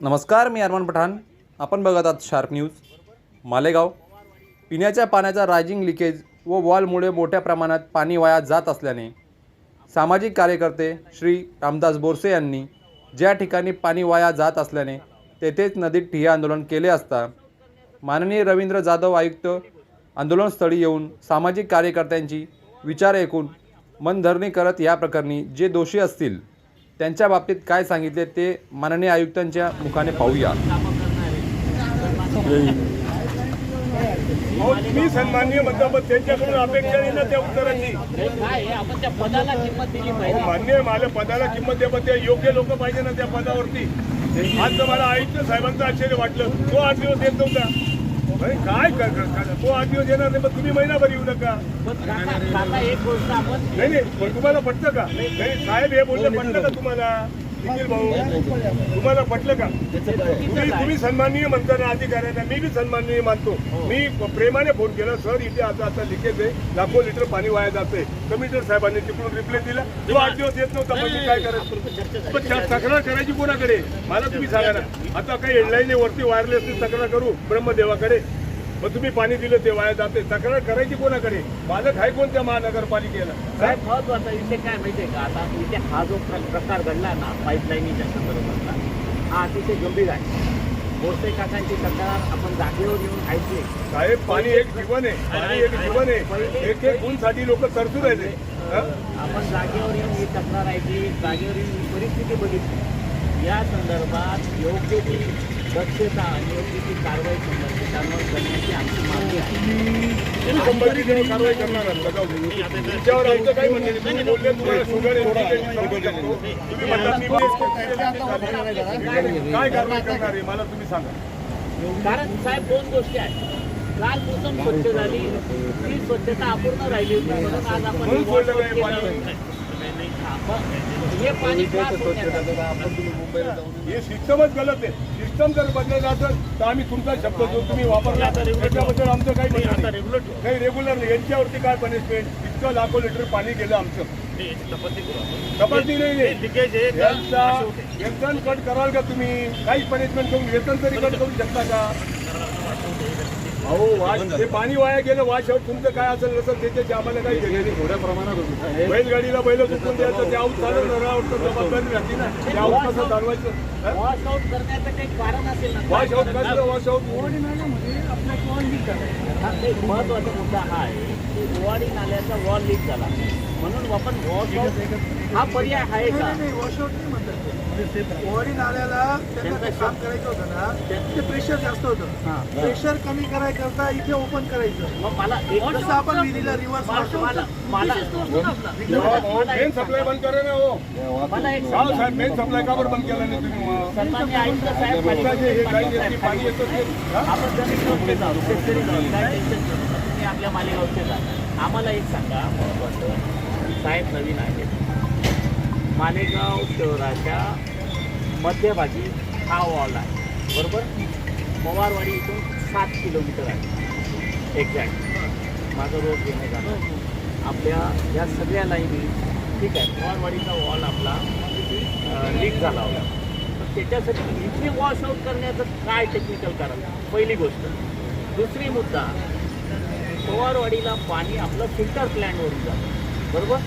नमस्कार मी अरमान पठाण. आपण बघत आहात शार्प न्यूज मालेगाव. पिण्याच्या पाण्याचा रायजिंग लिकेज व वॉलमुळे मोठ्या प्रमाणात पाणी वाया जात असल्याने सामाजिक कार्यकर्ते श्री रामदास बोरसे यांनी ज्या ठिकाणी पाणी वाया जात असल्याने तेथेच नदीत ठिय्या आंदोलन केले असता माननीय रवींद्र जाधव आयुक्त आंदोलनस्थळी येऊन सामाजिक कार्यकर्त्यांची विचार ऐकून मनधरणी करत या प्रकरणी जे दोषी असतील त्यांच्या बाबतीत काय सांगितले ते माननीय आयुक्तांच्या मुखाने पाहूया. मी सन्माननीय म्हणतो त्यांच्याकडून अपेक्षा नाही ना त्या उत्तराची. मान्य माझ्या पदाला किंमत द्या त्या योग्य लोक पाहिजे ना त्या पदावरती. आज तर मला आयुक्त साहेबांचं आश्चर्य वाटलं. तो आठ दिवस येत नव्हता काय कर- कर- कर- तो आठ दिवस येणार नाही पण तुम्ही महिनाभर येऊ नका. पण काका काका एक गोष्ट आपण नाही नाही पण तुम्हाला पटलं का? नाही साहेब हे बोलले पटलं का तुम्हाला? निखिल भाऊ तुम्हाला पटलं का? तुम्ही तुम्ही सन्माननीय म्हणता ना अधिकाऱ्यांना मी बी सन्माननीय मानतो. मी प्रेमाने फोन केला सर इथे आता आता लिकेज आहे लाखो लिटर पाणी वाया जाते कमिशनर साहेबांनी तिकडून रिप्लाय दिला. तो आठ दिवस येत नव्हता म्हणजे काय करायचं? पण तक्रार करायची कोणाकडे? मला तुम्ही सांगा ना. आता काही हेडलाईन वरती वायरलेसनी तक्रार करू ब्रह्मदेवाकडे. मग तुम्ही पाणी दिलं ते वाया जाते. तक्रार करायची कोणाकडे? मालक आहे कोणत्या महानगरपालिकेला? साहेब महत्त्वाचा विषय काय माहितीये का? आता इथे हा जो प्र- प्रकार घडला ना पाईपलाईनीच्या संदर्भातला हा अतिशय गंभीर आहे. बोरसे काकांची तक्रार आपण जागेवर येऊन ऐकली. साहेब पाणी एक जीवन आहे. पाणी एक जीवन आहे. एक एक गुणसाठी लोक तरतूद राहिले हं? आपण जागेवर येऊन ही तक्रार ऐकली जागेवर येऊन ही परिस्थिती बघितली. या संदर्भात योग्य ती दक्षता आणि योग्य ती कारवाई संबंधितांवर करण्याची आमची मागणी आहे. संबंधित मला तुम्ही सांगा. कारण साहेब दोन गोष्टी आहेत. काल प्रथम स्वच्छ झाली. ती स्वच्छता अपूर्ण राहिली होती. म्हणून आज आपण ही सिस्टमच गलत आहे. सिस्टम जर बदलत असेल तर आम्ही तुमचा शब्द जो तुम्ही वापरला त्याच्याबद्दल आमचं काही नाही. रेग्युलर नाही. यांच्यावरती काय पनिशमेंट इतकं लाखो लिटर पाणी गेलं आमचं. तपासणी नाही वेतन कट कराल का तुम्ही? काही पनिशमेंट करून वेतन तरी कट करू शकता का? अहो वाश ते पाणी वाया गेलं वाशावर तुमचं काय असेल नसेल त्याच्याची आम्हाला काही नाही. थोड्या प्रमाणात बैलगाडीला बैल चुकून द्यायचं ते आऊट चालू नरावर जबाबदारी राहते ना ते आऊट कसं चालवायचं? वॉश आउट करण्याचं काही कारण असेल ना? वॉश आऊट कसं वॉश आऊट हा, एक महत्त्वाचा मुद्दा हा आहे की गोवाडी नाल्याचा वॉल लीक झाला. म्हणून आपण वॉश आउट हा पर्याय आहे का? ओवाडी नाल्याला त्यांना ते काम करायचं होतं ना तिथे प्रेशर जास्त होतं. प्रेशर कमी करायकरता इथे ओपन करायचं. मग मला एक जसं आपण विहिरीला रिव्हर्स मला मला मला मेन सप्लाय बंद करा ना हो मला एक का साहेब मेन सप्लाय का बरं बंद केला नाही तुम्ही? पाणी येतं ते? आपल्या मालेगावचे आम्हाला एक सांगा. महत्वाचं साहेब नवीन आहेत. मालेगाव शहराच्या मध्यभागी हा वॉल आहे. बरोबर? पवारवाडी इथून सात किलोमीटर आहे. एक्झॅक्ट माझं रोज घेणे झालं. आपल्या या सगळ्या लाईनी ठीक आहे पवारवाडीचा वॉल आपला लीक झाला होता. तर त्याच्यासाठी इथे वॉश आउट करण्याचं काय टेक्निकल कारण? पहिली गोष्ट. दुसरी मुद्दा पवारवाडीला पाणी आपलं फिल्टर प्लॅनवरून जातं. बरोबर?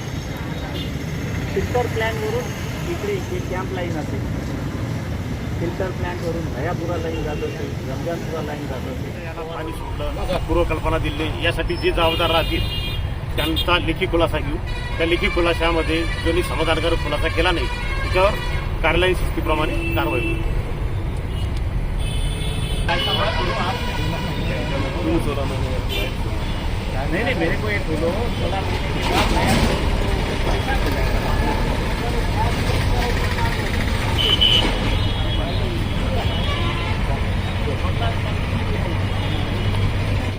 फिल्टर प्लॅनवरून इकडे इथे कॅम्प लाईन असेल. फिल्टर प्लॅनवरून भयापुरा लाईन जात असेल रमजानपुरा लाईन जात असेल. पाणी सोडलं पूर्वकल्पना दिली. यासाठी जे जबाबदार राहतील त्यांचा लेखी खुलासा घेऊ. त्या लेखी खुलाशामध्ये ज्यांनी समाधानकारक खुलासा केला नाही त्याच्यावर कार्यालयीन शिस्तीप्रमाणे कारवाई होईल. नहीं नहीं मेरे को ये बोलो. すいません。